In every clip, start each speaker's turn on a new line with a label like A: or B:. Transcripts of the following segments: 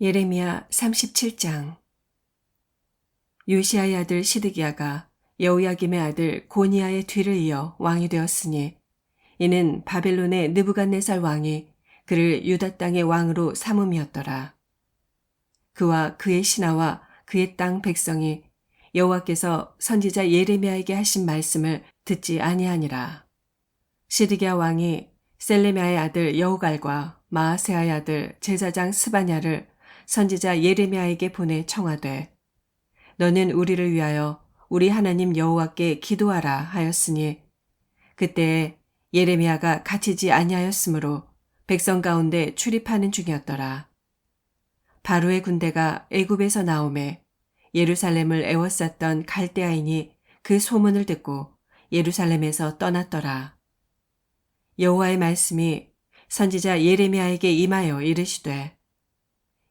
A: 예레미야 37장 요시아의 아들 시드기야가 여우야김의 아들 고니아의 뒤를 이어 왕이 되었으니 이는 바벨론의 느부갓네살 왕이 그를 유다 땅의 왕으로 삼음이었더라. 그와 그의 신하와 그의 땅 백성이 여호와께서 선지자 예레미야에게 하신 말씀을 듣지 아니하니라. 시드기야 왕이 셀레미아의 아들 여우갈과 마아세아의 아들 제사장 스바냐를 선지자 예레미야에게 보내 청하되 너는 우리를 위하여 우리 하나님 여호와께 기도하라 하였으니 그때에 예레미야가 갇히지 아니하였으므로 백성 가운데 출입하는 중이었더라. 바로의 군대가 애굽에서 나오매 예루살렘을 애워쌌던 갈대아인이 그 소문을 듣고 예루살렘에서 떠났더라. 여호와의 말씀이 선지자 예레미야에게 임하여 이르시되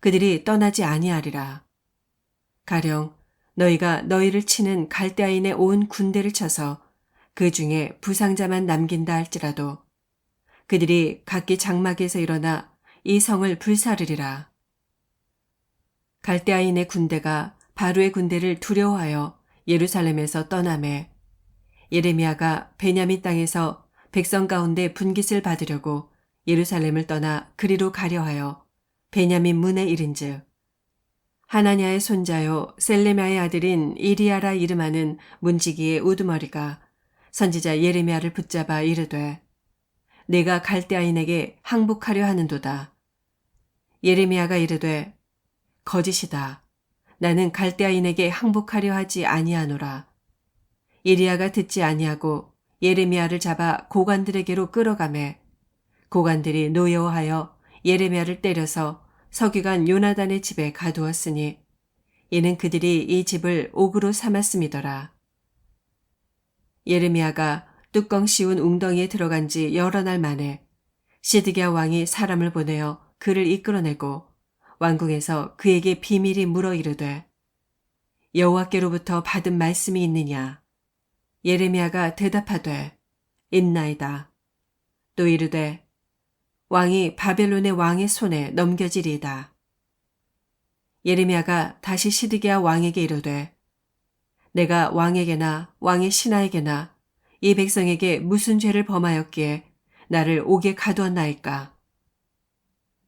A: 그들이 떠나지 아니하리라. 가령 너희가 너희를 치는 갈대아인의 온 군대를 쳐서 그 중에 부상자만 남긴다 할지라도 그들이 각기 장막에서 일어나 이 성을 불사르리라. 갈대아인의 군대가 바로의 군대를 두려워하여 예루살렘에서 떠남에 예레미야가 베냐민 땅에서 백성 가운데 분깃을 받으려고 예루살렘을 떠나 그리로 가려하여 베냐민 문에 이른즉 하나냐의 손자요 셀레미아의 아들인 이리아라 이름하는 문지기의 우두머리가 선지자 예레미야를 붙잡아 이르되 내가 갈대아인에게 항복하려 하는도다. 예레미야가 이르되 거짓이다. 나는 갈대아인에게 항복하려 하지 아니하노라. 이리아가 듣지 아니하고 예레미야를 잡아 고관들에게로 끌어가매 고관들이 노여워하여 예레미야를 때려서 서기관 요나단의 집에 가두었으니 이는 그들이 이 집을 옥으로 삼았음이더라. 예레미야가 뚜껑 씌운 웅덩이에 들어간 지 여러 날 만에 시드기야 왕이 사람을 보내어 그를 이끌어내고 왕궁에서 그에게 비밀이 물어 이르되 여호와께로부터 받은 말씀이 있느냐 예레미야가 대답하되 있나이다 또 이르되 왕이 바벨론의 왕의 손에 넘겨지리이다. 예레미야가 다시 시드기야 왕에게 이르되 내가 왕에게나 왕의 신하에게나 이 백성에게 무슨 죄를 범하였기에 나를 옥에 가두었나이까.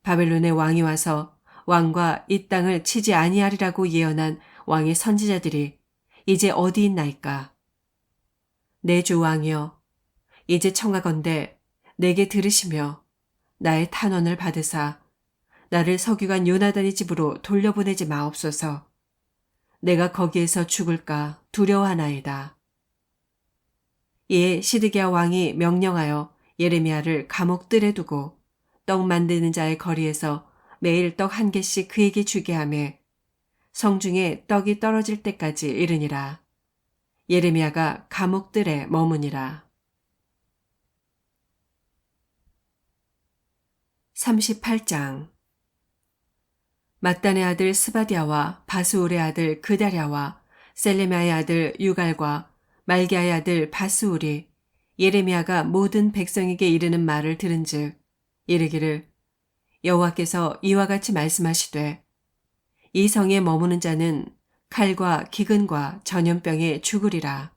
A: 바벨론의 왕이 와서 왕과 이 땅을 치지 아니하리라고 예언한 왕의 선지자들이 이제 어디 있나이까. 내 주 왕이여 이제 청하건대 내게 들으시며 나의 탄원을 받으사 나를 서기관 요나단의 집으로 돌려보내지 마옵소서. 내가 거기에서 죽을까 두려워하나이다. 이에 시드기야 왕이 명령하여 예레미야를 감옥들에 두고 떡 만드는 자의 거리에서 매일 떡 한 개씩 그에게 주게 하며 성중에 떡이 떨어질 때까지 이르니라. 예레미야가 감옥들에 머무니라. 38장 mat단의 아들 스바디아와 바스울의 아들 그다랴와 셀레미아의 아들 유갈과 말기아의 아들 바스울이 예레미야가 모든 백성에게 이르는 말을 들은즉 이르기를 여호와께서 이와 같이 말씀하시되 이 성에 머무는 자는 칼과 기근과 전염병에 죽으리라.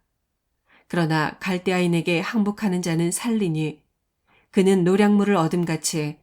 A: 그러나 갈대아인에게 항복하는 자는 살리니 그는 노량물을 얻음같이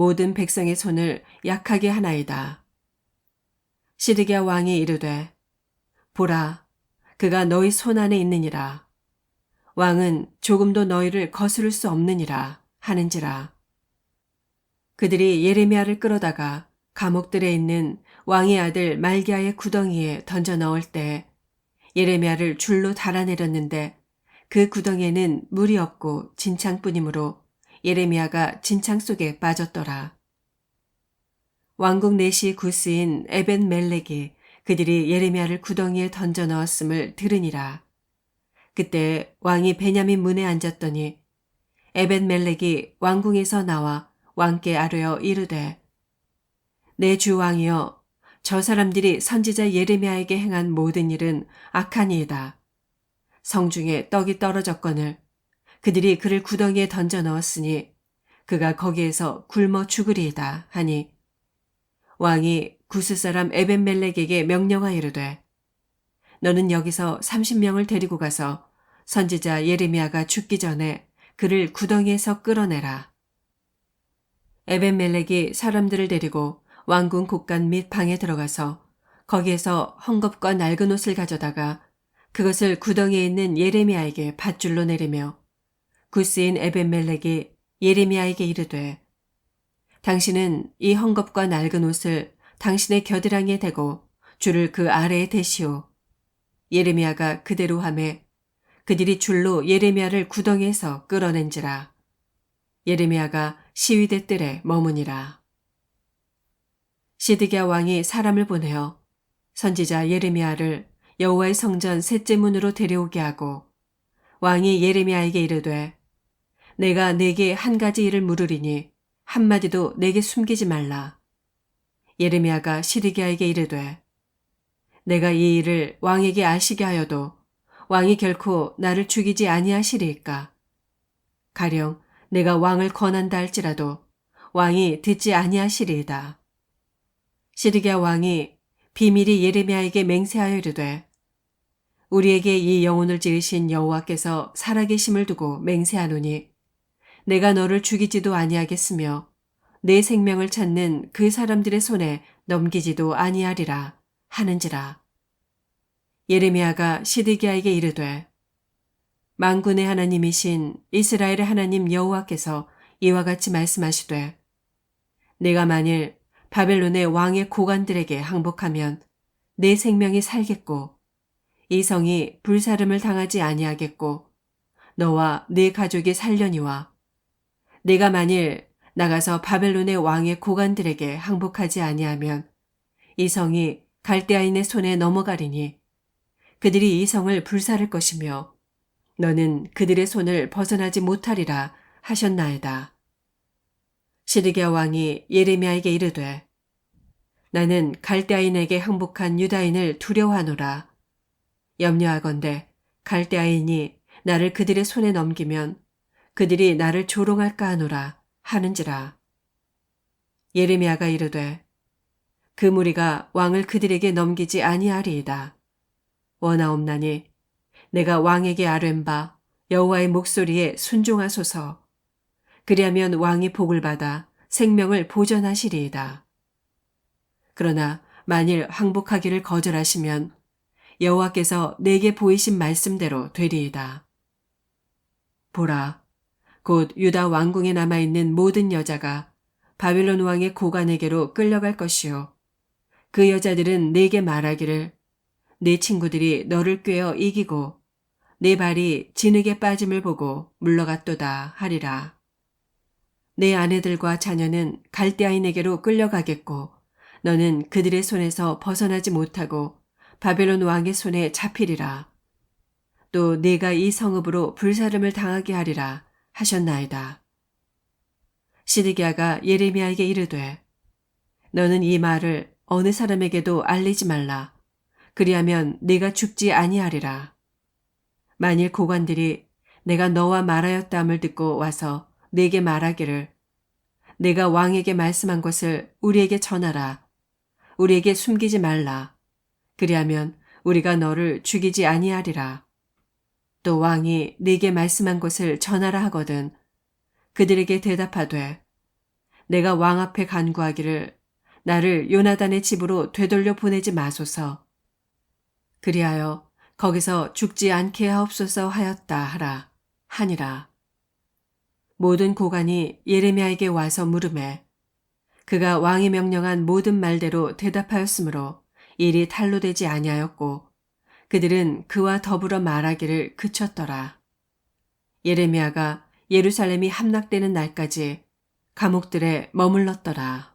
A: 모든 백성의 손을 약하게 하나이다. 시드기야 왕이 이르되 보라 그가 너희 손 안에 있느니라 왕은 조금도 너희를 거스를 수 없느니라 하는지라 그들이 예레미야를 끌어다가 감옥들에 있는 왕의 아들 말기야의 구덩이에 던져 넣을 때 예레미야를 줄로 달아내렸는데 그 구덩이에는 물이 없고 진창뿐이므로 예레미야가 진창 속에 빠졌더라. 왕국 내시 구스인 에벤 멜렉이 그들이 예레미야를 구덩이에 던져 넣었음을 들으니라. 그때 왕이 베냐민 문에 앉았더니 에벤 멜렉이 왕궁에서 나와 왕께 아뢰어 이르되 내 주 왕이여 저 사람들이 선지자 예레미야에게 행한 모든 일은 악하니이다. 성중에 떡이 떨어졌거늘 그들이 그를 구덩이에 던져 넣었으니 그가 거기에서 굶어 죽으리이다 하니 왕이 구스 사람 에벤멜렉에게 명령하 이르되 너는 여기서 30명을 데리고 가서 선지자 예레미야가 죽기 전에 그를 구덩이에서 끌어내라. 에벤멜렉이 사람들을 데리고 왕궁 곳간 및 방에 들어가서 거기에서 헝겊과 낡은 옷을 가져다가 그것을 구덩이에 있는 예레미야에게 밧줄로 내리며 구스인 에벤멜렉이 예레미야에게 이르되 당신은 이 헝겊과 낡은 옷을 당신의 겨드랑이에 대고 줄을 그 아래에 대시오. 예레미야가 그대로 함에 그들이 줄로 예레미야를 구덩이에서 끌어낸지라. 예레미야가 시위대 뜰에 머무니라. 시드기야 왕이 사람을 보내어 선지자 예레미야를 여호와의 성전 셋째 문으로 데려오게 하고 왕이 예레미야에게 이르되 내가 내게 한 가지 일을 물으리니 한마디도 내게 숨기지 말라. 예레미야가 시드기야에게 이르되 내가 이 일을 왕에게 아시게 하여도 왕이 결코 나를 죽이지 아니하시리이까. 가령 내가 왕을 권한다 할지라도 왕이 듣지 아니하시리이다. 시드기야 왕이 비밀이 예레미야에게 맹세하여 이르되 우리에게 이 영혼을 지으신 여호와께서 살아계심을 두고 맹세하노니 내가 너를 죽이지도 아니하겠으며 내 생명을 찾는 그 사람들의 손에 넘기지도 아니하리라 하는지라. 예레미야가 시드기야에게 이르되 만군의 하나님이신 이스라엘의 하나님 여호와께서 이와 같이 말씀하시되 내가 만일 바벨론의 왕의 고관들에게 항복하면 내 생명이 살겠고 이 성이 불사름을 당하지 아니하겠고 너와 네 가족이 살려니와 내가 만일 나가서 바벨론의 왕의 고관들에게 항복하지 아니하면 이 성이 갈대아인의 손에 넘어가리니 그들이 이 성을 불사를 것이며 너는 그들의 손을 벗어나지 못하리라 하셨나이다. 시드기야 왕이 예레미야에게 이르되 나는 갈대아인에게 항복한 유다인을 두려워하노라. 염려하건대 갈대아인이 나를 그들의 손에 넘기면 그들이 나를 조롱할까 하노라 하는지라. 예레미야가 이르되 그 무리가 왕을 그들에게 넘기지 아니하리이다. 원하옵나니 내가 왕에게 아뢰는 바 여호와의 목소리에 순종하소서. 그리하면 왕이 복을 받아 생명을 보전하시리이다. 그러나 만일 항복하기를 거절하시면 여호와께서 내게 보이신 말씀대로 되리이다. 보라, 곧 유다 왕궁에 남아있는 모든 여자가 바빌론 왕의 고관에게로 끌려갈 것이요. 그 여자들은 내게 말하기를 내 친구들이 너를 꿰어 이기고 내 발이 진흙에 빠짐을 보고 물러갔도다 하리라. 내 아내들과 자녀는 갈대아인에게로 끌려가겠고 너는 그들의 손에서 벗어나지 못하고 바벨론 왕의 손에 잡히리라. 또 내가 이 성읍으로 불사름을 당하게 하리라 하셨나이다. 시드기야가 예레미야에게 이르되 너는 이 말을 어느 사람에게도 알리지 말라. 그리하면 네가 죽지 아니하리라. 만일 고관들이 내가 너와 말하였다함을 듣고 와서 내게 말하기를 내가 왕에게 말씀한 것을 우리에게 전하라. 우리에게 숨기지 말라. 그리하면 우리가 너를 죽이지 아니하리라. 또 왕이 네게 말씀한 것을 전하라 하거든 그들에게 대답하되 내가 왕 앞에 간구하기를 나를 요나단의 집으로 되돌려 보내지 마소서. 그리하여 거기서 죽지 않게 하옵소서 하였다 하라 하니라. 모든 고관이 예레미야에게 와서 물음에 그가 왕이 명령한 모든 말대로 대답하였으므로 일이 탄로되지 아니하였고 그들은 그와 더불어 말하기를 그쳤더라. 예레미야가 예루살렘이 함락되는 날까지 감옥들에 머물렀더라.